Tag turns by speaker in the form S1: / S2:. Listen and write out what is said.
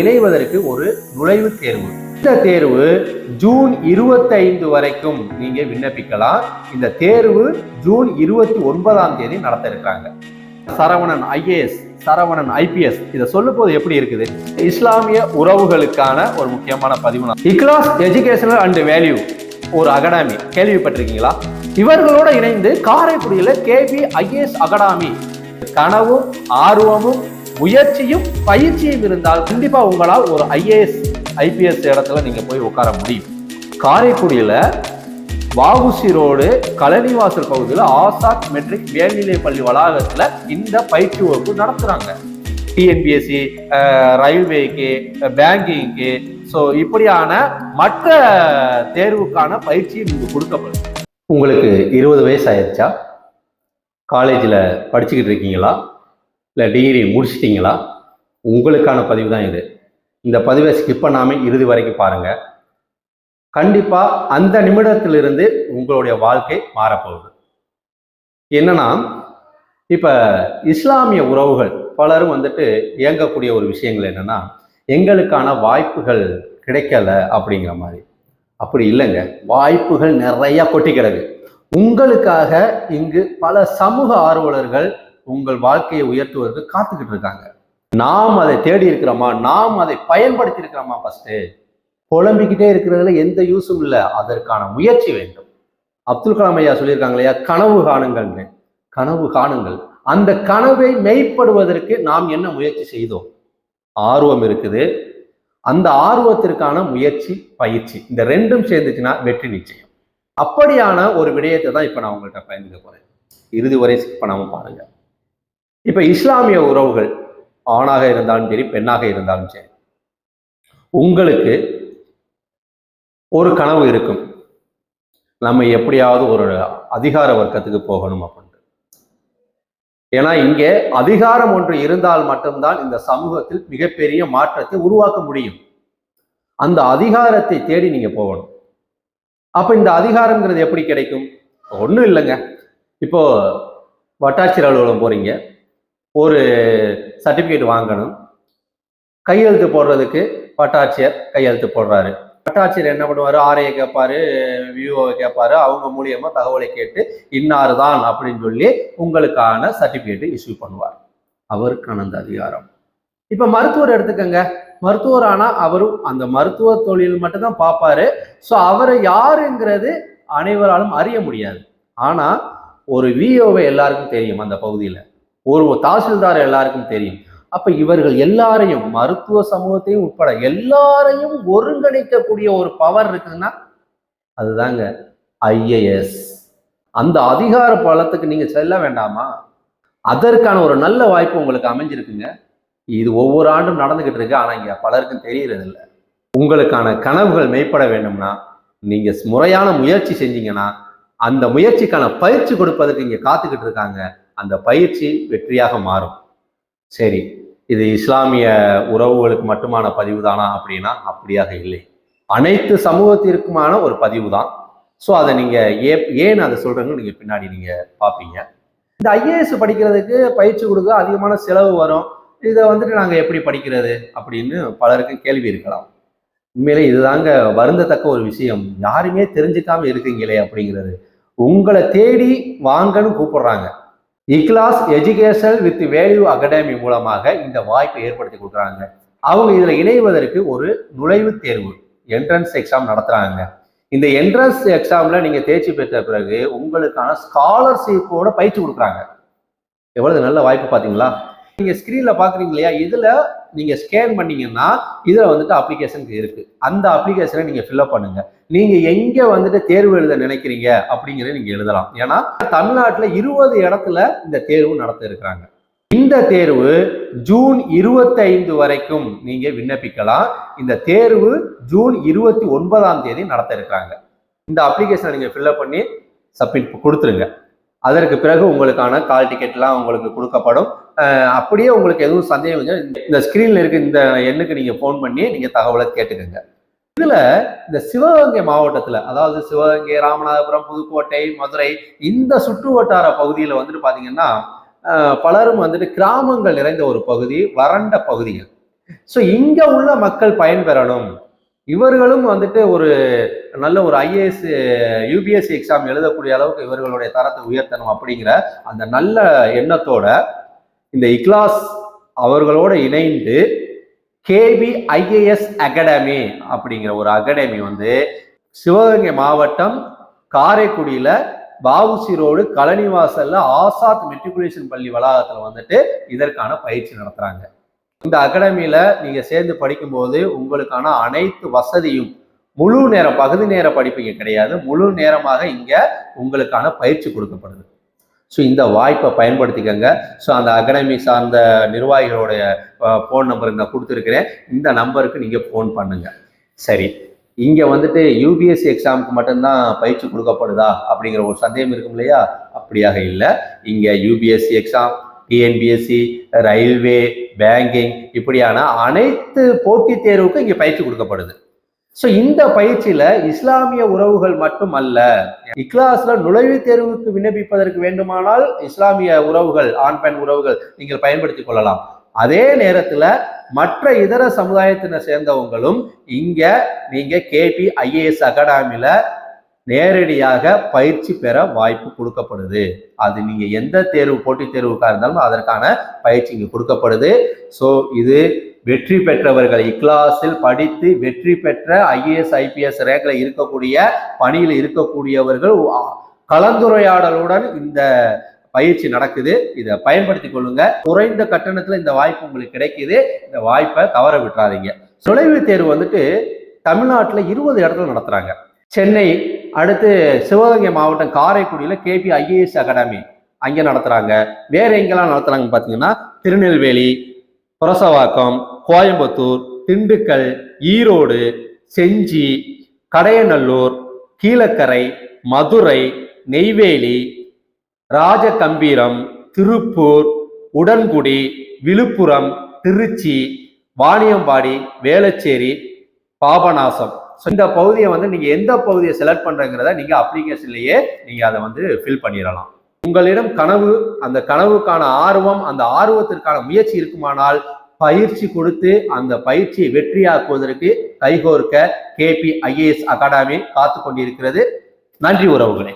S1: இணைவதற்கு ஒரு நுழைவுத் தேர்வு. இந்த தேர்வு ஜூன் இருபத்தைந்து வரைக்கும் நீங்க விண்ணப்பிக்கலாம். இந்த தேர்வு ஜூன் இருபத்தி ஒன்பதாம் தேதி நடத்த இருக்கிறாங்க சரவணன் ஐஏஎஸ் சரவணன் ஐபிஎஸ் இதை சொல்லும் போது எப்படி இருக்குது? இஸ்லாமிய உறவுகளுக்கான ஒரு முக்கியமான பதிவு. இக்லாஸ் எஜுகேஷனல் அண்ட் வேல்யூ ஒரு அகாடமி. கேள்விப்பட்டிருக்கீங்களா? இவர்களோட இணைந்து காரைக்குடியில கேபி ஐஏஎஸ் அகாடமி. கனவும் ஆர்வமும் முயற்சியும் பயிற்சியும் இருந்தால் கண்டிப்பா உங்களால் ஒரு ஐஏஎஸ் ஐபிஎஸ் இடத்துல நீங்க போய் உட்கார முடியும். காரைக்குடியில வாகுசி ரோடு கலனிவாசல் பகுதியில் ஆசாத் மெட்ரிக் மேல்நிலை பள்ளி வளாகத்துல இந்த பயிற்சி வகுப்பு நடத்துறாங்க. டிஎன்பிஎஸ்சி ரயில்வேக்கு பேங்கிங்க்கு ஸோ இப்படியான மற்ற தேர்வுக்கான பயிற்சியும் இங்கு கொடுக்கப்படும் உங்களுக்கு இருபது வயசு ஆயிடுச்சா? காலேஜில் படிச்சுக்கிட்டு இருக்கீங்களா? இல்லை டிகிரி முடிச்சிட்டிங்களா? உங்களுக்கான பதிவு தான் இது. இந்த பதிவை ஸ்கிப் பண்ணாமல் இறுதி வரைக்கும் பாருங்கள் கண்டிப்பாக அந்த நிமிடத்திலிருந்து உங்களுடைய வாழ்க்கை மாறப்போகுது. என்னன்னா இப்போ இஸ்லாமிய உறவுகள் பலரும் வந்துட்டு இயங்கக்கூடிய ஒரு விஷயங்கள் என்னென்னா எங்களுக்கான வாய்ப்புகள் கிடைக்கல அப்படிங்கிற மாதிரி. அப்படி இல்லைங்க. வாய்ப்புகள் நிறையா கொட்டி கிடக்கு உங்களுக்காக இங்கு பல சமூக ஆர்வலர்கள் உங்கள் வாழ்க்கையை உயர்த்துவதற்கு காத்துக்கிட்டு இருக்காங்க. நாம் அதை தேடி இருக்கிறோமா? நாம் அதை பயன்படுத்தி இருக்கிறோமா ஃபர்ஸ்ட் புலம்பிக்கிட்டே இருக்கிறதுல எந்த யூஸும் இல்லை. அதற்கான முயற்சி வேண்டும். அப்துல் கலாம் ஐயா சொல்லியிருக்காங்க இல்லையா? கனவு காணுங்கள்னு. கனவு காணுங்கள். அந்த கனவை மெய்ப்படுவதற்கு நாம் என்ன முயற்சி செய்தோம்? ஆர்வம் இருக்குது. அந்த ஆர்வத்திற்கான முயற்சி பயிற்சி இந்த ரெண்டும் சேர்ந்துச்சுன்னா வெற்றி நிச்சயம். அப்படியான ஒரு விடயத்தை தான் இப்போ நான் உங்கள்கிட்ட பயந்துக்க போறேன். இறுதி வரை ஸ்கிப் பண்ணாமல் பாருங்க. இப்போ இஸ்லாமிய உறவுகள் ஆணாக இருந்தாலும் சரி பெண்ணாக இருந்தாலும் சரி உங்களுக்கு ஒரு கனவு இருக்கும். நம்ம எப்படியாவது ஒரு அதிகார வர்க்கத்துக்கு போகணும் அப்படின்ட்டு. ஏன்னா இங்கே அதிகாரம் ஒன்று இருந்தால் மட்டும்தான் இந்த சமூகத்தில் மிகப்பெரிய மாற்றத்தை உருவாக்க முடியும். அந்த அதிகாரத்தை தேடி நீங்க போகணும். அப்போ இந்த அதிகாரங்கிறது எப்படி கிடைக்கும்? ஒன்றும் இல்லைங்க. இப்போ வட்டாட்சியர் அலுவலகம் போறீங்க. ஒரு சர்டிஃபிகேட் வாங்கணும். கையெழுத்து போடுறதுக்கு வட்டாட்சியர் கையெழுத்து போடுறாரு. வட்டாட்சியர் என்ன பண்ணுவார்? ஆரையை கேட்பாரு வியூஓவை கேட்பாரு அவங்க மூலியமாக தகவலை கேட்டு இன்னார் தான் அப்படின்னு சொல்லி உங்களுக்கான சர்டிபிகேட் இஷ்யூ பண்ணுவார். அவருக்கான அந்த அதிகாரம். இப்போ மருத்துவர் எடுத்துக்கங்க. மருத்துவர் ஆனால் அவரும் அந்த மருத்துவ தொழில் மட்டும்தான் பார்ப்பாரு. ஸோ அவரை யாருங்கிறது அனைவராலும் அறிய முடியாது. ஆனால் ஒரு விஓவை எல்லாருக்கும் தெரியும் அந்த பகுதியில். ஒரு தாசில்தார் எல்லாருக்கும் தெரியும். அப்ப இவர்கள் எல்லாரையும் மருத்துவ சமூகத்தையும் உட்பட எல்லாரையும் ஒருங்கிணைக்கக்கூடிய ஒரு பவர் இருக்குதுன்னா அதுதாங்க ஐஏஎஸ் அந்த அதிகார பலத்துக்கு நீங்க செல்ல வேண்டாமா? அதற்கான ஒரு நல்ல வாய்ப்பு உங்களுக்கு அமைஞ்சிருக்குங்க. இது ஒவ்வொரு ஆண்டும் நடந்துகிட்டு இருக்கு. ஆனா இங்க பலருக்கும் தெரியறது இல்லை உங்களுக்கான கனவுகள் மெய்ப்பட வேண்டும்னா நீங்க முறையான முயற்சி செஞ்சீங்கன்னா அந்த முயற்சிக்கான பயிற்சி கொடுப்பதற்கு இங்க காத்துக்கிட்டு இருக்காங்க. அந்த பயிற்சி வெற்றியாக மாறும். சரி இது இஸ்லாமிய உறவுகளுக்கு மட்டுமான பதிவு தானா அப்படின்னா அப்படியாக இல்லை. அனைத்து சமூகத்திற்குமான ஒரு பதிவு தான் ஸோ அதை நீங்கள் ஏ ஏன் அதை சொல்றேன்னு நீங்கள் பின்னாடி நீங்கள் பார்ப்பீங்க இந்த ஐஏஎஸ் படிக்கிறதுக்கு பயிற்சி கொடுக்க அதிகமான செலவு வரும். இதை வந்துட்டு நாங்கள் எப்படி படிக்கிறது அப்படின்னு பலருக்கும் கேள்வி இருக்கலாம். உண்மையிலே இதுதாங்க வருந்தத்தக்க ஒரு விஷயம். யாருமே தெரிஞ்சுக்காம இருக்கீங்களே அப்படிங்கிறது. உங்களை தேடி வாங்கன்னு கூப்பிடுறாங்க. இக்லாஸ் எஜுகேஷன் வித் வேல்யூ அகாடமி மூலமாக இந்த வாய்ப்பை ஏற்படுத்தி கொடுக்குறாங்க. அவங்க இதில் இணைவதற்கு ஒரு நுழைவுத் தேர்வு என்ட்ரன்ஸ் எக்ஸாம் நடத்துகிறாங்க இந்த என்ட்ரன்ஸ் எக்ஸாமில் நீங்கள் தேர்ச்சி பெற்ற பிறகு உங்களுக்கான ஸ்காலர்ஷிப்போட பயிற்சி கொடுக்குறாங்க. எவ்வளவு நல்ல வாய்ப்பு பார்த்தீங்களா? நீங்கள் ஸ்க்ரீனில் பார்க்குறீங்க இல்லையா? இதில் நீங்க ஸ்கேன் பண்ணீங்கன்னா இதுல வந்துட்டு அப்ளிகேஷனுக்கு இருக்கு. அந்த அப்ளிகேஷனை நீங்க ஃபில்அப் பண்ணுங்க. நீங்க எங்க வந்துட்டு தேர்வு எழுத நினைக்கிறீங்க அப்படிங்கிறத நீங்க எழுதலாம். ஏன்னா தமிழ்நாட்டுல இருபது இடத்துல இந்த தேர்வு நடத்த இருக்கிறாங்க. இந்த தேர்வு ஜூன் இருபத்தைந்து வரைக்கும் நீங்க விண்ணப்பிக்கலாம். இந்த தேர்வு ஜூன் இருபத்தி ஒன்பதாம் தேதி நடத்த இருக்கிறாங்க. இந்த அப்ளிகேஷனை நீங்க ஃபில்அப் பண்ணி சப்மிட் கொடுத்துருங்க. அதற்கு பிறகு உங்களுக்கான கால் டிக்கெட்லாம் உங்களுக்கு கொடுக்கப்படும். அப்படியே உங்களுக்கு எதுவும் சந்தேகம் இந்த ஸ்கிரீன்ல இருக்க இந்த எண்ணுக்கு நீங்க ஃபோன் பண்ணி நீங்க தகவலை கேட்டுக்கோங்க. இதுல இந்த சிவகங்கை மாவட்டத்துல அதாவது சிவகங்கை ராமநாதபுரம் புதுக்கோட்டை மதுரை இந்த சுற்று வட்டார பகுதியில வந்துட்டு பாத்தீங்கன்னா பலரும் வந்துட்டு கிராமங்கள் நிறைந்த ஒரு பகுதி வறண்ட பகுதிகள். ஸோ இங்க உள்ள மக்கள் பயன்பெறணும். இவர்களும் வந்துட்டு ஒரு நல்ல ஒரு ஐஏஎஸ் யூபிஎஸ்சி எக்ஸாம் எழுதக்கூடிய அளவுக்கு இவர்களுடைய தரத்தை உயர்த்தணும் அப்படிங்கிற அந்த நல்ல எண்ணத்தோட இந்த இக்லாஸ் அவர்களோடு இணைந்து கேபி ஐஏஎஸ் அகாடமி அப்படிங்கிற ஒரு அகாடமி வந்து சிவகங்கை மாவட்டம் காரைக்குடியில் பாவுசி ரோடு கலனிவாசல்ல ஆசாத் மெட்ரிகுலேஷன் பள்ளி வளாகத்தில் வந்துட்டு இதற்கான பயிற்சி நடத்துகிறாங்க இந்த அகாடமியில் நீங்கள் சேர்ந்து படிக்கும்போது உங்களுக்கான அனைத்து வசதியும் முழு நேரம் பகுதி நேர படிப்பு இங்கே கிடையாது. முழு நேரமாக இங்கே உங்களுக்கான பயிற்சி கொடுக்கப்படுது. ஸோ இந்த வாய்ப்பை பயன்படுத்திக்கங்க. ஸோ அந்த அகாடமி சார்ந்த நிர்வாகிகளுடைய ஃபோன் நம்பர் நான் கொடுத்துருக்கிறேன். இந்த நம்பருக்கு நீங்கள் ஃபோன் பண்ணுங்கள் சரி. இங்கே வந்துட்டு யூபிஎஸ்சி எக்ஸாமுக்கு மட்டும்தான் பயிற்சி கொடுக்கப்படுதா? அப்படிங்கிற ஒரு சந்தேகம் இருக்கும் இல்லையா? அப்படியாக இல்லை. இங்கே UPSC exam TNPSC railway banking இப்படியான அனைத்து போட்டித் தேர்வுக்கும் இங்கே பயிற்சி கொடுக்கப்படுது. ஸோ இந்த பயிற்சியில இஸ்லாமிய உறவுகள் மட்டும் அல்ல இக்லாஸ்ல நுழைவுத் தேர்வுக்கு விண்ணப்பிப்பதற்கு வேண்டுமானால் இஸ்லாமிய உறவுகள் ஆண் பெண் உறவுகள் நீங்கள் பயன்படுத்திக் கொள்ளலாம். அதே நேரத்துல மற்ற இதர சமுதாயத்தினை சேர்ந்தவங்களும் இங்க நீங்க கேபி ஐஏஎஸ் அகாடமியில நேரடியாக பயிற்சி பெற வாய்ப்பு கொடுக்கப்படுது. அது நீங்க எந்த தேர்வு போட்டித் தேர்வுக்காக இருந்தாலும் அதற்கான பயிற்சி இங்கே கொடுக்கப்படுது. ஸோ இது வெற்றி பெற்றவர்கள் இக்லாஸில் படித்து வெற்றி பெற்ற ஐஏஎஸ் ஐபிஎஸ் ரேங்கில் இருக்கக்கூடிய பணியில் இருக்கக்கூடியவர்கள் கலந்துரையாடலுடன் இந்த பயிற்சி நடக்குது. இதை பயன்படுத்தி கொள்ளுங்க. குறைந்த கட்டணத்தில் இந்த வாய்ப்பு உங்களுக்கு கிடைக்குது. இந்த வாய்ப்பை தவற விட்டுறாதீங்க. நுழைவுத் தேர்வு வந்துட்டு தமிழ்நாட்டில் இருபது இடத்துல நடத்துகிறாங்க சென்னை அடுத்து சிவகங்கை மாவட்டம் காரைக்குடியில் கேபி ஐஏஎஸ் அகாடமி அங்கே நடத்துகிறாங்க வேற எங்கெல்லாம் நடத்துகிறாங்க பார்த்தீங்கன்னா திருநெல்வேலி புரசவாக்கம் கோயம்புத்தூர் திண்டுக்கல் ஈரோடு செஞ்சி கடையநல்லூர் கீழக்கரை மதுரை நெய்வேலி ராஜகம்பீரம் திருப்பூர் உடன்குடி விழுப்புரம் திருச்சி வாணியம்பாடி வேளச்சேரி பாபநாசம். ஸோ இந்த பகுதியை வந்து நீங்க எந்த பகுதியை செலக்ட் பண்றங்கிறத நீங்க அப்ளிகேஷன்லயே நீங்க அதை வந்து ஃபில் பண்ணிடலாம். உங்களிடம் கனவு அந்த கனவுக்கான ஆர்வம் அந்த ஆர்வத்திற்கான முயற்சி இருக்குமானால் பயிற்சி கொடுத்து அந்த பயிற்சியை வெற்றியாக்குவதற்கு கைகோர்க்க கேபி ஐஏஎஸ் அகாடமி காத்து கொண்டிருக்கிறது நன்றி உறவுகளே.